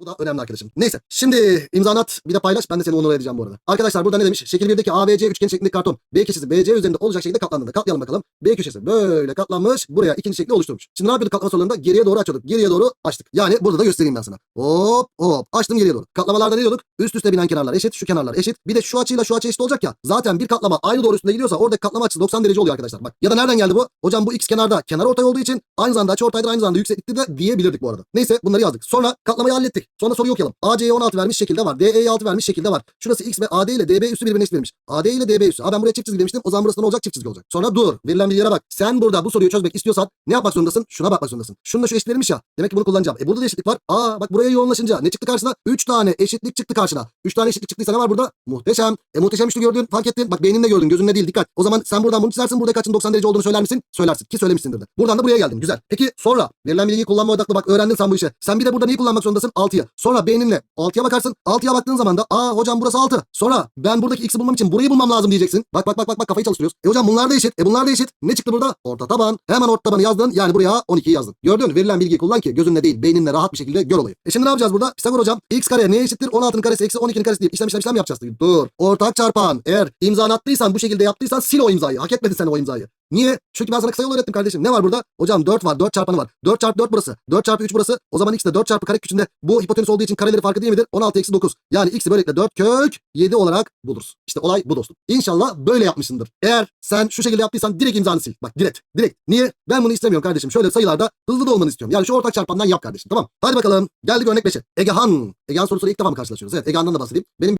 Bu da önemli arkadaşım. Neyse. Şimdi imzanı at bir de paylaş. Ben de seni onur edeceğim bu arada. Arkadaşlar burada ne demiş? Şekil 1'deki ABC üçgen şeklindeki karton B köşesi BC üzerinde olacak şekilde katlandığında. Katlayalım bakalım. B köşesi böyle katlanmış. Buraya ikinci şekli oluşturmuş. Şimdi ne yapıyorduk katlama sorularında? Geriye doğru açıyorduk. Geriye doğru açtık. Yani burada da göstereyim ben sana. Hop hop. Açtım geriye doğru. Katlamalarda ne diyorduk? Üst üste binen kenarlar eşit. Şu kenarlar eşit. Bir de şu açıyla şu açı eşit olacak ya. Zaten bir katlama aynı doğru üstünde gidiyorsa oradaki katlama açısı 90 derece oluyor arkadaşlar. Bak. Ya da nereden geldi bu? Hocam bu x kenarda kenar ortay olduğu için aynı zamanda açı ortaydır aynı zamanda yükseklikte de diyebilirdik bu arada. Neyse bunları yazdık. Sonra katlamayı hallettik. Sonra soruyu okuyalım. AC'ye 16 vermiş şekilde var. DE'ye 6 vermiş şekilde var. Şurası x ve AD ile DB üssü birbirine eşit verilmiş. AD ile DB üssü. Ha ben buraya çift çizgi demiştim. O zaman burası ne olacak? Çift çizgi olacak. Sonra dur. Verilen bilgilere bak. Sen burada bu soruyu çözmek istiyorsan ne yapmak zorundasın? Şuna bakmak zorundasın. Şununla şu eşit verilmiş ya. Demek ki bunu kullanacağım. E burada da eşitlik var. Aa bak buraya yoğunlaşınca ne çıktı karşına? 3 tane eşitlik çıktı karşına. 3 tane eşitlik çıktıysa ne var burada? Muhteşem. E muhteşem işte gördün, fark ettin. Bak beyninle gördün, gözünle değil dikkat. O zaman sen buradan bunu çizersin. Burada kaçın 90 derece olduğunu söyler misin? Söylersin. Ki söylemişsindir de. Buradan da buraya geldin. Güzel. Peki sonra verilen bilgiyi kullanma odaklı bak öğrendin sen bu işi. Sen bir de burada neyi kullanmak zorundasın? 6'yı. Sonra beyninle 6'ya bakarsın. 6'ya baktığın zaman da aa hocam burası 6. Sonra ben buradaki x'i bulmam için burayı bulmam lazım diyeceksin. Bak bak bak bak bak kafayı çalıştırıyoruz. E hocam bunlar da eşit. E bunlar da eşit. Ne çıktı burada? Orta taban. Hemen orta tabanı yazdın. Yani buraya 12'yi yazdın. Gördün? Verilen bilgiyi kullan ki gözünle değil beyninle rahat bir şekilde gör olayı. E şimdi ne yapacağız burada? Pisagor hocam x kare neye eşittir? 16'nın karesi eksi 12'nin karesi deyip işlem işlem işlem yapacağız. Dur. Ortak çarpan. Eğer imzanı attıysan bu şekilde yaptıysan sil o imzayı. Hak etmedin sen o imzayı. Niye? Çünkü ben sana kısa yol öğrettim kardeşim. Ne var burada? Hocam 4 var. 4 çarpanı var. 4 çarpı 4 burası. 4 çarpı 3 burası. O zaman x de 4 çarpı kare küçüğünde bu hipotenüs olduğu için kareleri farkı değil midir? 16 eksi 9. Yani x'i böylelikle 4 kök 7 olarak buluruz. İşte olay bu dostum. İnşallah böyle yapmışsındır. Eğer sen şu şekilde yaptıysan direkt imzanı sil. Bak direkt. Direkt. Niye? Ben bunu istemiyorum kardeşim. Şöyle sayılarda hızlı da olmanı istiyorum. Yani şu ortak çarpandan yap kardeşim. Tamam. Hadi bakalım. Geldik örnek 5'e. Egehan. Egehan sorusuyla ilk defa mı karşılaşıyoruz? Evet. Egehan'dan da bahsedeyim. Benim